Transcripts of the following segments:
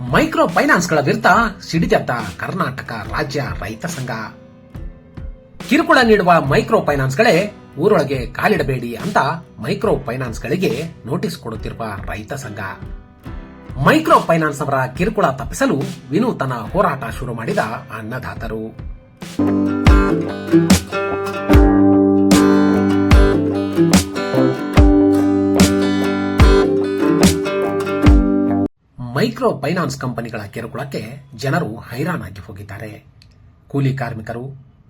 Micro ಫೈನಾನ್ಸ್ಗಳ ವಿರುದ್ಧ ಸಿಡಿದೆದ್ದ ಕರ್ನಾಟಕ ರಾಜ್ಯ ರೈತ ಸಂಘ. ಕಿರುಕುಳ ನೀಡುವ ಮೈಕ್ರೋ ಫೈನಾನ್ಸ್ಗಳೇ ಊರೊಳಗೆ ಕಾಲಿಡಬೇಡಿ ಅಂತ ಮೈಕ್ರೋ ಫೈನಾನ್ಸ್ಗಳಿಗೆ ನೋಟಿಸ್ ಕೊಡುತ್ತಿರುವ ರೈತ ಸಂಘ. ಮೈಕ್ರೋ ಫೈನಾನ್ಸ್ ಅವರ ಕಿರುಕುಳ ತಪ್ಪಿಸಲು ವಿನೂತನ ಹೋರಾಟ ಶುರು ಮಾಡಿದ ಅನ್ನದಾತರು. ಮೈಕ್ರೋ ಫೈನಾನ್ಸ್ ಕಂಪನಿಗಳ ಕಿರುಕುಳಕ್ಕೆ ಜನರು ಹೈರಾಣಾಗಿ ಹೋಗಿದ್ದಾರೆ. ಕೂಲಿ ಕಾರ್ಮಿಕರು,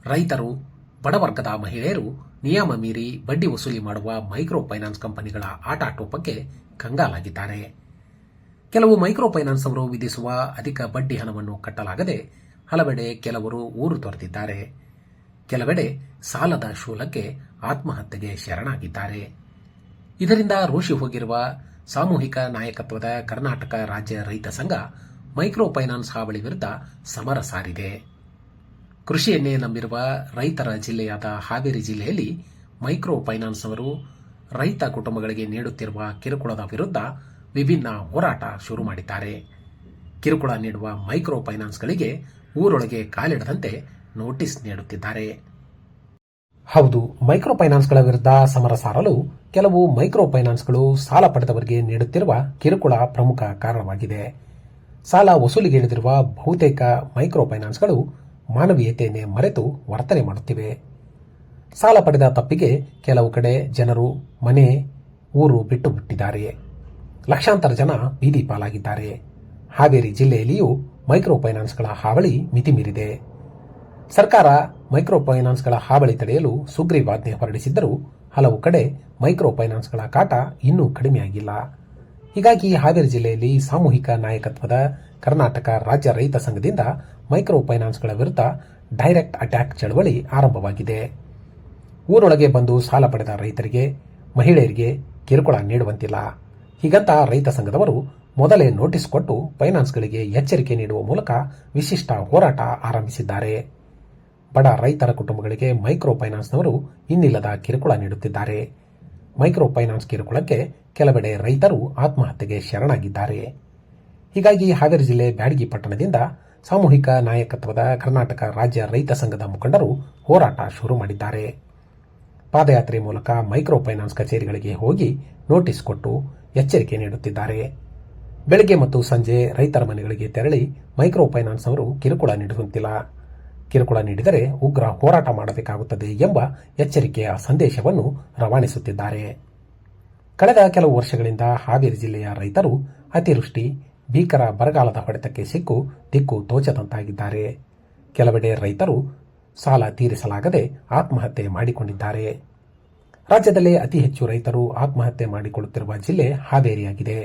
ರೈತರು ಬಡವರ್ಗದ ಮಹಿಳೆಯರು ನಿಯಮ ಮೀರಿ ಬಡ್ಡಿ ವಸೂಲಿ ಮಾಡುವ ಮೈಕ್ರೋ ಫೈನಾನ್ಸ್ ಕಂಪನಿಗಳ ಆಟಾಟೋಪಕ್ಕೆ ಕಂಗಾಲಾಗಿದ್ದಾರೆ. ಕೆಲವು ಮೈಕ್ರೋ ಫೈನಾನ್ಸ್ ಅವರು ವಿಧಿಸುವ ಅಧಿಕ ಬಡ್ಡಿ ಹಣವನ್ನು ಕಟ್ಟಲಾಗದೆ ಹಲವೆಡೆ ಕೆಲವರು ಊರು ತೊರೆದಿದ್ದಾರೆ. ಕೆಲವೆಡೆ ಸಾಲದ ಶೂಲಕ್ಕೆ ಆತ್ಮಹತ್ಯೆಗೆ ಶರಣಾಗಿದ್ದಾರೆ. ಇದರಿಂದ ರೋಷಿ ಹೋಗಿರುವ ಸಾಮೂಹಿಕ ನಾಯಕತ್ವದ ಕರ್ನಾಟಕ ರಾಜ್ಯ ರೈತ ಸಂಘ ಮೈಕ್ರೋ ಫೈನಾನ್ಸ್ ಹಾವಳಿ ವಿರುದ್ಧ ಸಮರ ಸಾರಿದೆ. ಕೃಷಿಯನ್ನೇ ನಂಬಿರುವ ರೈತರ ಜಿಲ್ಲೆಯಾದ ಹಾವೇರಿ ಜಿಲ್ಲೆಯಲ್ಲಿ ಮೈಕ್ರೋ ಫೈನಾನ್ಸ್ ಅವರು ರೈತ ಕುಟುಂಬಗಳಿಗೆ ನೀಡುತ್ತಿರುವ ಕಿರುಕುಳದ ವಿರುದ್ಧ ವಿಭಿನ್ನ ಹೋರಾಟ ಶುರು ಮಾಡಿದ್ದಾರೆ. ಕಿರುಕುಳ ನೀಡುವ ಮೈಕ್ರೋ ಫೈನಾನ್ಸ್ಗಳಿಗೆ ಊರೊಳಗೆ ಕಾಲಿಡದಂತೆ ನೋಟಿಸ್ ನೀಡುತ್ತಿದ್ದಾರೆ. ಹೌದು ಮೈಕ್ರೋ ಫೈನಾನ್ಸ್ಗಳ ವಿರುದ್ಧ ಸಮರ ಸಾರಲು ಕೆಲವು ಮೈಕ್ರೋ ಫೈನಾನ್ಸ್ಗಳು ಸಾಲ ಪಡೆದವರಿಗೆ ನೀಡುತ್ತಿರುವ ಕಿರುಕುಳ ಪ್ರಮುಖ ಕಾರಣವಾಗಿದೆ. ಸಾಲ ವಸೂಲಿಗೆ ಇಳಿದಿರುವ ಬಹುತೇಕ ಮೈಕ್ರೋ ಫೈನಾನ್ಸ್ಗಳು ಮಾನವೀಯತೆಯನ್ನೇ ಮರೆತು ವರ್ತನೆ ಮಾಡುತ್ತಿವೆ. ಸಾಲ ಪಡೆದ ತಪ್ಪಿಗೆ ಕೆಲವು ಕಡೆ ಜನರು ಮನೆ, ಊರು ಬಿಟ್ಟು ಬಿಟ್ಟಿದ್ದಾರೆ ಲಕ್ಷಾಂತರ ಜನ ಬೀದಿ ಪಾಲಾಗಿದ್ದಾರೆ. ಹಾವೇರಿ ಜಿಲ್ಲೆಯಲ್ಲಿಯೂ ಮೈಕ್ರೋ ಫೈನಾನ್ಸ್ಗಳ ಹಾವಳಿ ಮಿತಿಮೀರಿದೆ. ಸರ್ಕಾರ ಮೈಕ್ರೋ ಫೈನಾನ್ಸ್ಗಳ ಹಾವಳಿ ತಡೆಯಲು ಸುಗ್ರೀವಾಜ್ಞೆ ಹೊರಡಿಸಿದ್ದರೂ ಹಲವು ಕಡೆ ಮೈಕ್ರೋ ಫೈನಾನ್ಸ್ಗಳ ಕಾಟ ಇನ್ನೂ ಕಡಿಮೆಯಾಗಿಲ್ಲ. ಹೀಗಾಗಿ ಹಾವೇರಿ ಜಿಲ್ಲೆಯಲ್ಲಿ ಸಾಮೂಹಿಕ ನಾಯಕತ್ವದ ಕರ್ನಾಟಕ ರಾಜ್ಯ ರೈತ ಸಂಘದಿಂದ ಮೈಕ್ರೋ ಫೈನಾನ್ಸ್ಗಳ ವಿರುದ್ಧ ಡೈರೆಕ್ಟ್ ಅಟ್ಯಾಕ್ ಚಳವಳಿ ಆರಂಭವಾಗಿದೆ. ಊರೊಳಗೆ ಬಂದು ಸಾಲ ಪಡೆದ ರೈತರಿಗೆ, ಮಹಿಳೆಯರಿಗೆ ಕಿರುಕುಳ ನೀಡುವಂತಿಲ್ಲ. ಹೀಗಂತ ರೈತ ಸಂಘದವರು ಮೊದಲೇ ನೋಟಿಸ್ ಕೊಟ್ಟು ಫೈನಾನ್ಸ್ಗಳಿಗೆ ಎಚ್ಚರಿಕೆ ನೀಡುವ ಮೂಲಕ ವಿಶಿಷ್ಟ ಹೋರಾಟ ಆರಂಭಿಸಿದ್ದಾರೆ. ಬಡ ರೈತರ ಕುಟುಂಬಗಳಿಗೆ ಮೈಕ್ರೋ ಫೈನಾನ್ಸ್ನವರು ಇನ್ನಿಲ್ಲದ ಕಿರುಕುಳ ನೀಡುತ್ತಿದ್ದಾರೆ. ಮೈಕ್ರೋ ಫೈನಾನ್ಸ್ ಕಿರುಕುಳಕ್ಕೆ ಕೆಲವೆಡೆ ರೈತರು ಆತ್ಮಹತ್ಯೆಗೆ ಶರಣಾಗಿದ್ದಾರೆ. ಹೀಗಾಗಿ ಹಾವೇರಿ ಜಿಲ್ಲೆ ಬ್ಯಾಡಗಿ ಪಟ್ಟಣದಿಂದ ಸಾಮೂಹಿಕ ನಾಯಕತ್ವದ ಕರ್ನಾಟಕ ರಾಜ್ಯ ರೈತ ಸಂಘದ ಮುಖಂಡರು ಹೋರಾಟ ಶುರು ಮಾಡಿದ್ದಾರೆ. ಪಾದಯಾತ್ರೆ ಮೂಲಕ ಮೈಕ್ರೋ ಫೈನಾನ್ಸ್ ಕಚೇರಿಗಳಿಗೆ ಹೋಗಿ ನೋಟಿಸ್ ಕೊಟ್ಟು ಎಚ್ಚರಿಕೆ ನೀಡುತ್ತಿದ್ದಾರೆ. ಬೆಳಗ್ಗೆ ಮತ್ತು ಸಂಜೆ ರೈತರ ಮನೆಗಳಿಗೆ ತೆರಳಿ ಮೈಕ್ರೋ ಫೈನಾನ್ಸ್ ಅವರು ಕಿರುಕುಳ ನೀಡುವಂತಿಲ್ಲ. ಕಿರುಕುಳ ನೀಡಿದರೆ ಉಗ್ರ ಹೋರಾಟ ಮಾಡಬೇಕಾಗುತ್ತದೆ ಎಂಬ ಎಚ್ಚರಿಕೆಯ ಸಂದೇಶವನ್ನು ರವಾನಿಸುತ್ತಿದ್ದಾರೆ. ಕಳೆದ ಕೆಲವು ವರ್ಷಗಳಿಂದ ಹಾವೇರಿ ಜಿಲ್ಲೆಯ ರೈತರು ಅತಿವೃಷ್ಟಿ, ಭೀಕರ ಬರಗಾಲದ ಹೊಡೆತಕ್ಕೆ ಸಿಕ್ಕು, ದಿಕ್ಕು ತೋಚದಂತಾಗಿದ್ದಾರೆ. ಕೆಲವೆಡೆ ರೈತರು ಸಾಲ ತೀರಿಸಲಾಗದೆ ಆತ್ಮಹತ್ಯೆ ಮಾಡಿಕೊಂಡಿದ್ದಾರೆ. ರಾಜ್ಯದಲ್ಲೇ ಅತಿ ಹೆಚ್ಚು ರೈತರು ಆತ್ಮಹತ್ಯೆ ಮಾಡಿಕೊಳ್ಳುತ್ತಿರುವ ಜಿಲ್ಲೆ ಹಾವೇರಿಯಾಗಿದೆ.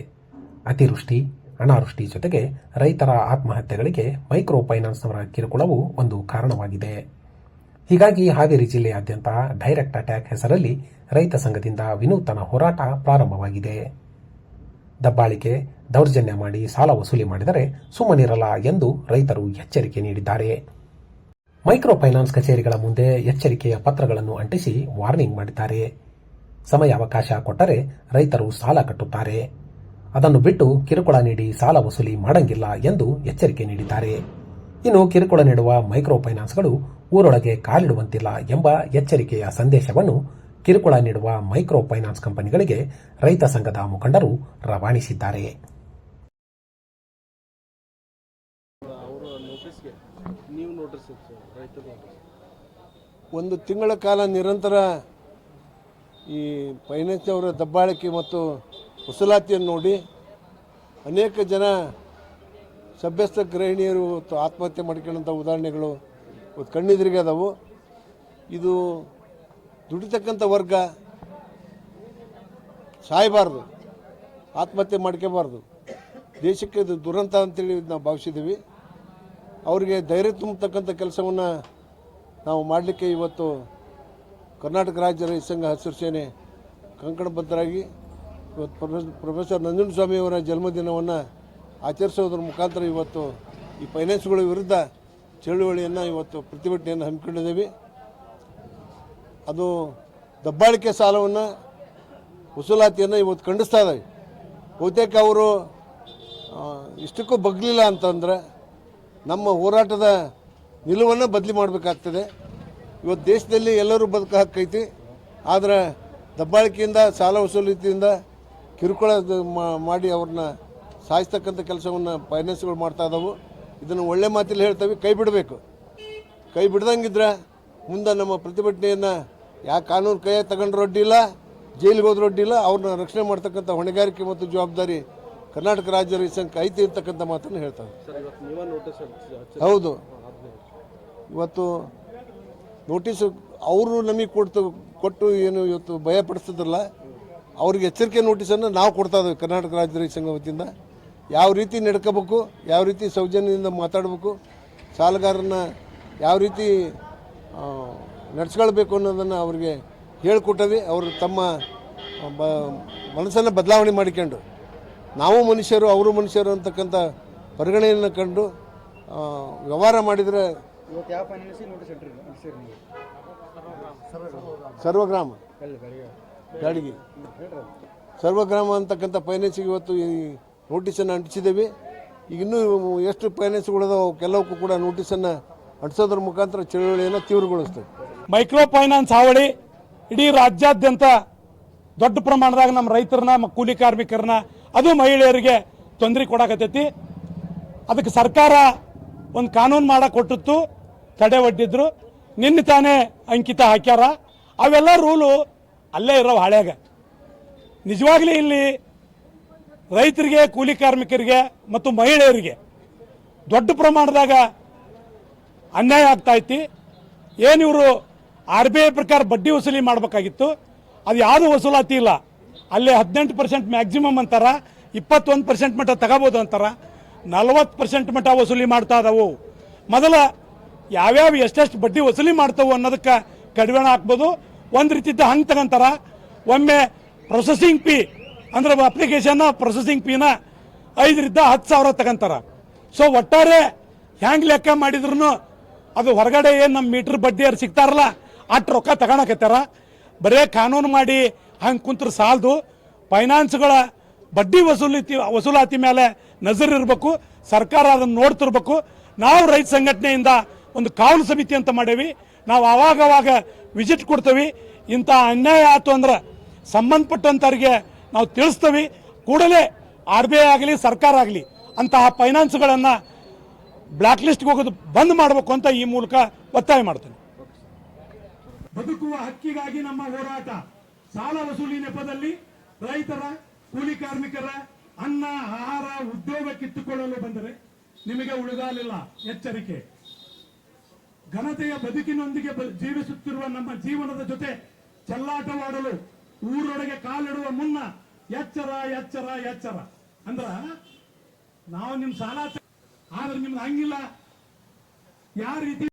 ಅತಿವೃಷ್ಟಿ ಅನಾವೃಷ್ಟಿ ಜೊತೆಗೆ ರೈತರ ಆತ್ಮಹತ್ಯೆಗಳಿಗೆ ಮೈಕ್ರೋ ಫೈನಾನ್ಸ್ನವರ ಕಿರುಕುಳವು ಒಂದು ಕಾರಣವಾಗಿದೆ. ಹೀಗಾಗಿ ಹಾವೇರಿ ಜಿಲ್ಲೆಯಾದ್ಯಂತ ಡೈರೆಕ್ಟ್ ಅಟ್ಯಾಕ್ ಹೆಸರಲ್ಲಿ ರೈತ ಸಂಘದಿಂದ ವಿನೂತನ ಹೋರಾಟ ಪ್ರಾರಂಭವಾಗಿದೆ. ದಬ್ಬಾಳಿಕೆ, ದೌರ್ಜನ್ಯ ಮಾಡಿ ಸಾಲ ವಸೂಲಿ ಮಾಡಿದರೆ ಸುಮ್ಮನಿರಲ್ಲ ಎಂದು ರೈತರು ಎಚ್ಚರಿಕೆ ನೀಡಿದ್ದಾರೆ. ಮೈಕ್ರೋ ಫೈನಾನ್ಸ್ ಕಚೇರಿಗಳ ಮುಂದೆ ಎಚ್ಚರಿಕೆಯ ಪತ್ರಗಳನ್ನು ಅಂಟಿಸಿ ವಾರ್ನಿಂಗ್ ಮಾಡಿದ್ದಾರೆ. ಸಮಯಾವಕಾಶ ಕೊಟ್ಟರೆ ರೈತರು ಸಾಲ ಕಟ್ಟುತ್ತಾರೆ. ಅದನ್ನು ಬಿಟ್ಟು ಕಿರುಕುಳ ನೀಡಿ ಸಾಲ ವಸೂಲಿ ಮಾಡಂಗಿಲ್ಲ ಎಂದು ಎಚ್ಚರಿಕೆ ನೀಡಿದ್ದಾರೆ. ಇನ್ನು ಕಿರುಕುಳ ನೀಡುವ ಮೈಕ್ರೋ ಫೈನಾನ್ಸ್ಗಳು ಊರೊಳಗೆ ಕಾಲಿಡುವಂತಿಲ್ಲ ಎಂಬ ಎಚ್ಚರಿಕೆಯ ಸಂದೇಶವನ್ನು ಕಿರುಕುಳ ನೀಡುವ ಮೈಕ್ರೋ ಫೈನಾನ್ಸ್ ಕಂಪನಿಗಳಿಗೆ ರೈತ ಸಂಘದ ಮುಖಂಡರು ರವಾನಿಸಿದ್ದಾರೆ. ಒಂದು ತಿಂಗಳ ಕಾಲ ನಿರಂತರ ಈ ಫೈನಾನ್ಸ್ ಅವರ ದಬ್ಬಾಳಿಕೆ ಮತ್ತು ವಸೂಲಾತಿಯನ್ನು ನೋಡಿ ಅನೇಕ ಜನ ಸಭ್ಯಸ್ಥ ಗೃಹಿಣಿಯರು ಆತ್ಮಹತ್ಯೆ ಮಾಡ್ಕೊಳ್ಳೋಂಥ ಉದಾಹರಣೆಗಳು ಇವತ್ತು ಕಣ್ಣೆದುರಿಗೆ ಅದಾವು. ಇದು ದುಡಿತಕ್ಕಂಥ ವರ್ಗ ಸಾಯಬಾರ್ದು, ಆತ್ಮಹತ್ಯೆ ಮಾಡ್ಕೋಬಾರ್ದು. ದೇಶಕ್ಕೆ ಇದು ದುರಂತ ಅಂತೇಳಿ ನಾವು ಭಾವಿಸಿದ್ದೀವಿ. ಅವರಿಗೆ ಧೈರ್ಯ ತುಂಬತಕ್ಕಂಥ ಕೆಲಸವನ್ನು ನಾವು ಮಾಡಲಿಕ್ಕೆ ಇವತ್ತು ಕರ್ನಾಟಕ ರಾಜ್ಯ ರೈತ ಸಂಘ ಹಸಿರು ಸೇನೆ ಕಂಕಣಬದ್ಧರಾಗಿ ಇವತ್ತು ಪ್ರೊಫೆಸ್, ಪ್ರೊಫೆಸರ್ ನಂಜನಸ್ವಾಮಿಯವರ ಜನ್ಮದಿನವನ್ನು ಆಚರಿಸೋದ್ರ ಮುಖಾಂತರ ಇವತ್ತು ಈ ಫೈನಾನ್ಸ್ಗಳ ವಿರುದ್ಧ ಚಳುವಳಿಯನ್ನು ಇವತ್ತು ಪ್ರತಿಭಟನೆಯನ್ನು ಹಮ್ಮಿಕೊಂಡಿದ್ದೀವಿ. ಅದು ದಬ್ಬಾಳಿಕೆ ಸಾಲವನ್ನು, ವಸೂಲಾತಿಯನ್ನು ಇವತ್ತು ಖಂಡಿಸ್ತಾ ಇದ್ದಾವೆ ಬಹುತೇಕ ಅವರು ಇಷ್ಟಕ್ಕೂ ಬಗ್ಲಿಲ್ಲ ಅಂತಂದ್ರೆ ನಮ್ಮ ಹೋರಾಟದ ನಿಲುವನ್ನು ಬದಲಿ ಮಾಡಬೇಕಾಗ್ತದೆ. ಇವತ್ತು ದೇಶದಲ್ಲಿ ಎಲ್ಲರೂ ಬದುಕು ಹಾಕೈತಿ ಆದರೆ ದಬ್ಬಾಳಿಕೆಯಿಂದ, ಸಾಲ ವಸೂಲಿತಿಯಿಂದ ಕಿರುಕುಳ ಮಾಡಿ ಅವ್ರನ್ನ ಸಾಯಿಸ್ತಕ್ಕಂಥ ಕೆಲಸವನ್ನು ಫೈನಾನ್ಸ್ಗಳು ಮಾಡ್ತಾ ಇದ್ದಾವೆ ಇದನ್ನು ಒಳ್ಳೆ ಮಾತಲ್ಲಿ ಹೇಳ್ತೇವೆ ಕೈ ಬಿಡಬೇಕು. ಕೈ ಬಿಡ್ದಂಗಿದ್ರೆ ಮುಂದೆ ನಮ್ಮ ಪ್ರತಿಭಟನೆಯನ್ನು ಯಾವ ಕಾನೂನು ಕೈಯಾಗಿ ತಗೊಂಡ್ರು ಅಡ್ಡಿಲ್ಲ ಜೈಲಿಗೆ ಹೋದ್ರೂ ಅಡ್ಡಿಲ್ಲ ಅವ್ರನ್ನ ರಕ್ಷಣೆ ಮಾಡ್ತಕ್ಕಂಥ ಹೊಣೆಗಾರಿಕೆ ಮತ್ತು ಜವಾಬ್ದಾರಿ ಕರ್ನಾಟಕ ರಾಜ್ಯ ರೈತ ಸಂಘ ಐತಿ ಇರ್ತಕ್ಕಂಥ ಮಾತನ್ನು ಹೇಳ್ತಾರೆ. ಹೌದು. ಇವತ್ತು ನೋಟಿಸು ಅವರು ನಮಗೆ ಕೊಡ್ತು ಕೊಟ್ಟು ಏನು ಇವತ್ತು ಭಯಪಡಿಸ್ತಿದ್ರಲ್ಲ ಅವ್ರಿಗೆ ಎಚ್ಚರಿಕೆ ನೋಟಿಸನ್ನು ನಾವು ಕೊಡ್ತಾ ಇದ್ದೇವೆ ಕರ್ನಾಟಕ ರಾಜ್ಯ ರೈತ ಸಂಘ ವತಿಯಿಂದ. ಯಾವ ರೀತಿ ನಡ್ಕೋಬೇಕು ಯಾವ ರೀತಿ ಸೌಜನ್ಯದಿಂದ ಮಾತಾಡಬೇಕು ಸಾಲಗಾರರನ್ನ ಯಾವ ರೀತಿ ನಡೆಸ್ಕೊಳ್ಬೇಕು ಅನ್ನೋದನ್ನು ಅವ್ರಿಗೆ ಹೇಳಿಕೊಟ್ಟವಿ ಅವರು ತಮ್ಮ ಬ ಮನಸ್ಸನ್ನು ಬದಲಾವಣೆ ಮಾಡಿಕೊಂಡು ನಾವು ಮನುಷ್ಯರು ಅವರು ಮನುಷ್ಯರು ಅಂತಕ್ಕಂಥ ಪರಿಗಣನೆಯನ್ನು ಕಂಡು ವ್ಯವಹಾರ ಮಾಡಿದರೆ ಸರ್ವಗ್ರಾಮ. ಗಾಡಿಗೆ ಸರ್ವಗ್ರಾಮ ಅಂತಕ್ಕಂಥ ಫೈನಾನ್ಸಿಗೆ ಇವತ್ತು ಈ ನೋಟಿಸನ್ನು ಅಂಟಿಸಿದ್ದೇವೆ. ಈಗ ಇನ್ನೂ ಎಷ್ಟು ಫೈನಾನ್ಸ್ಗಳಿದಾವೆ ಕೆಲವಕ್ಕೂ ಕೂಡ ನೋಟಿಸನ್ನು ಅಂಟಿಸೋದ್ರ ಮುಖಾಂತರ ಚಳುವಳಿಯನ್ನು ತೀವ್ರಗೊಳಿಸ್ತೇವೆ ಮೈಕ್ರೋ ಫೈನಾನ್ಸ್ ಹಾವಳಿ ಇಡೀ ರಾಜ್ಯಾದ್ಯಂತ ದೊಡ್ಡ ಪ್ರಮಾಣದಾಗ ನಮ್ಮ ರೈತರನ್ನ ನಮ್ಮ ಕೂಲಿ ಕಾರ್ಮಿಕರನ್ನ, ಅದು ಮಹಿಳೆಯರಿಗೆ ತೊಂದರೆ ಕೊಡಕತ್ತೈತಿ. ಅದಕ್ಕೆ ಸರ್ಕಾರ ಒಂದು ಕಾನೂನು ಮಾಡಕ್ಕೆ ಕೊಟ್ಟಿತ್ತು, ತಡೆ ಒಡ್ಡಿದ್ರು. ನಿನ್ನೆ ತಾನೇ ಅಂಕಿತ ಹಾಕ್ಯಾರ. ಅವೆಲ್ಲ ರೂಲು ಅಲ್ಲೇ ಇರೋ ಹಾಳ್ಯಾಗ ನಿಜವಾಗ್ಲೂ ಇಲ್ಲಿ ರೈತರಿಗೆ, ಕೂಲಿ ಕಾರ್ಮಿಕರಿಗೆ ಮತ್ತು ಮಹಿಳೆಯರಿಗೆ ದೊಡ್ಡ ಪ್ರಮಾಣದಾಗ ಅನ್ಯಾಯ ಆಗ್ತಾ ಐತಿ. ಏನು ಇವರು ಆರ್ ಬಿ ಐ ಪ್ರಕಾರ ಬಡ್ಡಿ ವಸೂಲಿ ಮಾಡಬೇಕಾಗಿತ್ತು. ಅದು ಯಾರು ವಸೂಲಾತಿ ಇಲ್ಲ. ಅಲ್ಲಿ ಹದಿನೆಂಟು ಪರ್ಸೆಂಟ್ ಮ್ಯಾಕ್ಸಿಮಮ್ ಅಂತಾರ, ಇಪ್ಪತ್ತೊಂದು ಪರ್ಸೆಂಟ್ ಮಟ್ಟ ತಗೋಬೋದು ಅಂತಾರ, ನಲವತ್ತು ಪರ್ಸೆಂಟ್ ಮಟ್ಟ ವಸೂಲಿ ಮಾಡ್ತಾ ಇದಾವು. ಮೊದಲ ಯಾವ್ಯಾವ ಎಷ್ಟೆಷ್ಟು ಬಡ್ಡಿ ವಸೂಲಿ ಮಾಡ್ತಾವೆ ಅನ್ನೋದಕ್ಕೆ ಕಡಿವಾಣ ಹಾಕ್ಬೋದು. ಒಂದು ರೀತಿದ್ದ ಹಂಗೆ ತಗೊಂತಾರ. ಒಮ್ಮೆ ಪ್ರೊಸೆಸಿಂಗ್ ಪಿ ಅಂದ್ರೆ ಅಪ್ಲಿಕೇಶನ್ ಪ್ರೊಸೆಸಿಂಗ್ ಪಿನ ಐದರಿಂದ ಹತ್ತು ಸಾವಿರ ತಗೊಂತಾರ. ಸೊ ಒಟ್ಟಾರೆ ಹ್ಯಾಂಗ್ ಲೆಕ್ಕ ಮಾಡಿದ್ರು ಅದು ಹೊರಗಡೆ ಏನು ನಮ್ಮ ಮೀಟರ್ ಬಡ್ಡಿಯರು ಸಿಗ್ತಾರಲ್ಲ, ಅಷ್ಟು ರೊಕ್ಕ ತಗೊಳಕತ್ತಾರ ಬರೇ ಕಾನೂನು ಮಾಡಿ ಹಂಗೆ ಕುಂತ್ರ ಸಾಲದು. ಫೈನಾನ್ಸ್ಗಳ ಬಡ್ಡಿ ವಸೂಲಿತಿ ವಸೂಲಾತಿ ಮೇಲೆ ನಜರ್ ಇರಬೇಕು, ಸರ್ಕಾರ ಅದನ್ನು ನೋಡ್ತಿರ್ಬೇಕು. ನಾವು ರೈತ ಸಂಘಟನೆಯಿಂದ ಒಂದು ಕಾವಲು ಸಮಿತಿ ಅಂತ ಮಾಡೇವಿ. ನಾವು ಅವಾಗ ವಿಸಿಟ್ ಕೊಡ್ತೀವಿ. ಇಂಥ ಅನ್ಯಾಯ ಆಯಿತು ಅಂದ್ರೆ ಸಂಬಂಧಪಟ್ಟಂಥವ್ರಿಗೆ ನಾವು ತಿಳಿಸ್ತೀವಿ. ಕೂಡಲೇ ಆರ್ ಬಿ ಐ ಆಗಲಿ, ಸರ್ಕಾರ ಆಗಲಿ ಅಂತಹ ಫೈನಾನ್ಸ್ಗಳನ್ನು ಬ್ಲ್ಯಾಕ್ ಲಿಸ್ಟ್ಗೆ ಹೋಗೋದು ಬಂದ್ ಮಾಡಬೇಕು ಅಂತ ಈ ಮೂಲಕ ಒತ್ತಾಯ ಮಾಡ್ತೇನೆ. ಬದುಕುವ ಹಕ್ಕಿಗಾಗಿ ನಮ್ಮ ಹೋರಾಟ. ಸಾಲ ವಸೂಲಿ ನೆಪದಲ್ಲಿ ರೈತರ, ಕೂಲಿ ಕಾರ್ಮಿಕರ ಅನ್ನ, ಆಹಾರ ಉದ್ಯೋಗ ಕಿತ್ತುಕೊಳ್ಳಲು ಬಂದರೆ ನಿಮಗೆ ಉಳಿದಾಲಿಲ್ಲ. ಎಚ್ಚರಿಕೆ. ಘನತೆಯ ಬದುಕಿನೊಂದಿಗೆ ಜೀವಿಸುತ್ತಿರುವ ನಮ್ಮ ಜೀವನದ ಜೊತೆ ಚೆಲ್ಲಾಟವಾಡಲು ಊರೊಳಗೆ ಕಾಲಿಡುವ ಮುನ್ನ ಎಚ್ಚರ ಎಚ್ಚರ ಎಚ್ಚರ. ಅಂದ್ರ ನಾವು ನಿಮ್ ಸಾಲ ಆದ್ರೆ ನಿಮ್ದು ಹಂಗಿಲ್ಲ. ಯಾವ ರೀತಿ